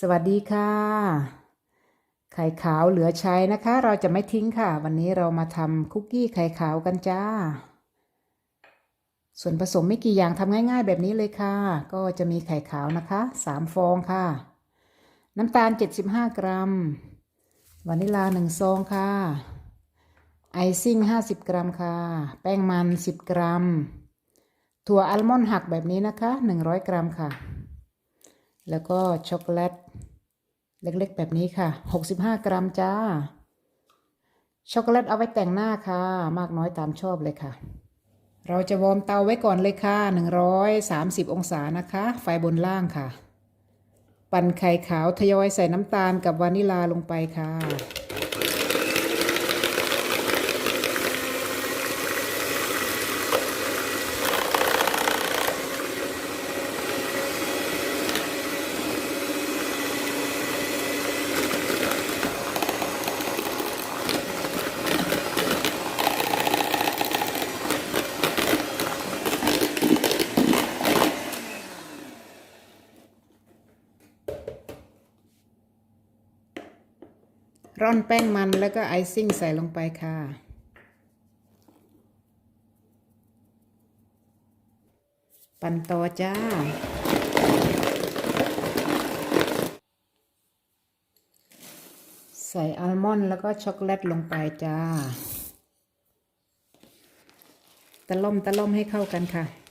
สวัสดีค่ะ ไข่ขาวเหลือใช้นะคะ เราจะไม่ทิ้งค่ะ วันนี้เรามาทำคุกกี้ไข่ขาวกันจ้า ส่วนผสมไม่กี่อย่างทำง่าย ๆ แบบนี้เลยค่ะ ก็จะมีไข่ขาวนะคะ3ฟองค่ะ น้ำตาล 75 กรัม วานิลา1ซองค่ะ ไอซิ่ง 50 กรัมค่ะ แป้งมัน 10 กรัม ถั่วอัลมอนด์หักแบบนี้นะคะ 100 กรัมค่ะ แล้วก็ช็อกโกแลตเล็กๆ แบบนี้ค่ะ 65 กรัมจ้า ช็อกโกแลตเอาไว้แต่งหน้าค่ะ มากน้อยตามชอบเลยค่ะ เราจะวอร์มเตาไว้ก่อนเลยค่ะ 130 องศานะคะ ไฟบนล่างค่ะ ปั่นไข่ขาวทยอยใส่น้ำตาลกับวานิลาลงไปค่ะ ร่อนแป้งมันแล้วก็ไอซิ่งใส่ลงไปค่ะ ปั่นต่อจ้า ใส่อัลมอนด์แล้วก็ช็อกโกแลตลงไปจ้า ตะล่อมตะล่อมให้เข้ากันค่ะ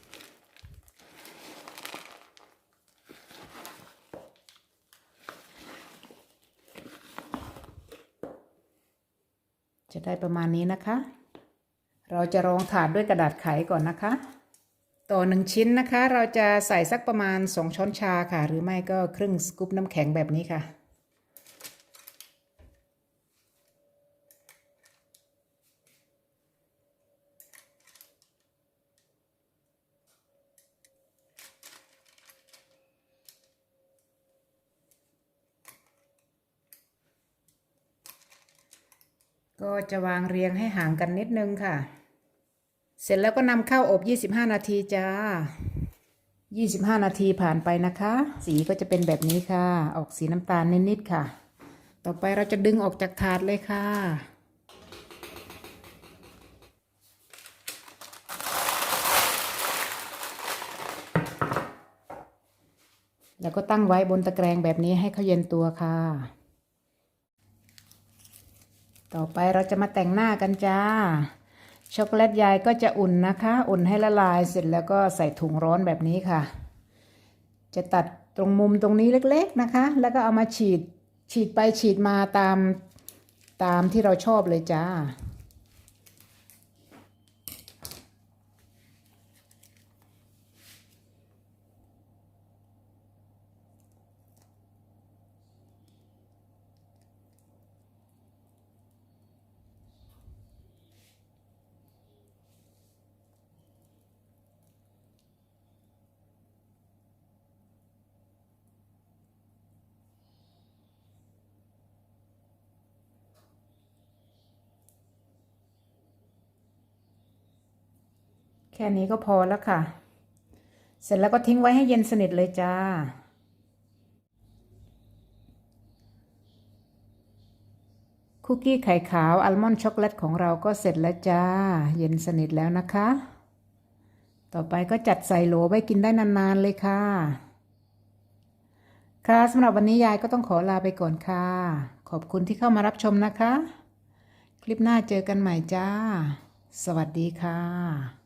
จะได้ประมาณนี้นะคะ เราจะรองถาดด้วยกระดาษไขก่อนนะคะ ต่อหนึ่งชิ้นนะคะ เราจะใส่สักประมาณ 2 ช้อนชาค่ะ หรือไม่ก็ครึ่งสกู๊ปน้ำแข็งแบบนี้ค่ะ ก็จะวางเรียงให้ห่างกันนิดนึงค่ะ เสร็จแล้วก็นำเข้าอบ 25 นาทีจ้า 25 นาทีผ่านไปนะคะ สีก็จะเป็นแบบนี้ค่ะ ออกสีน้ำตาลนิดๆค่ะ ต่อไปเราจะดึงออกจากถาดเลยค่ะแล้วก็ตั้งไว้บนตะแกรงแบบนี้ให้เขาเย็นตัวค่ะ ต่อไปเราจะมาแต่งหน้ากันจ้า ช็อกโกแลตยายก็จะอุ่นนะคะ อุ่นให้ละลายเสร็จแล้วก็ใส่ถุงร้อนแบบนี้ค่ะ จะตัดตรงมุมตรงนี้เล็กๆนะคะ แล้วก็เอามาฉีดฉีดไปฉีดมาตามตามที่เราชอบเลยจ้า แค่นี้ก็พอแล้วค่ะ เสร็จแล้วก็ทิ้งไว้ให้เย็นสนิทเลยจ้า คุกกี้ไข่ขาวอัลมอนด์ช็อกโกแลตของเราก็เสร็จแล้วจ้า เย็นสนิทแล้วนะคะ ต่อไปก็จัดใส่โหลไว้กินได้นานๆเลยค่ะค่ะสำหรับวันนี้ยายก็ต้องขอลาไปก่อนค่ะ ขอบคุณที่เข้ามารับชมนะคะ คลิปหน้าเจอกันใหม่จ้า สวัสดีค่ะ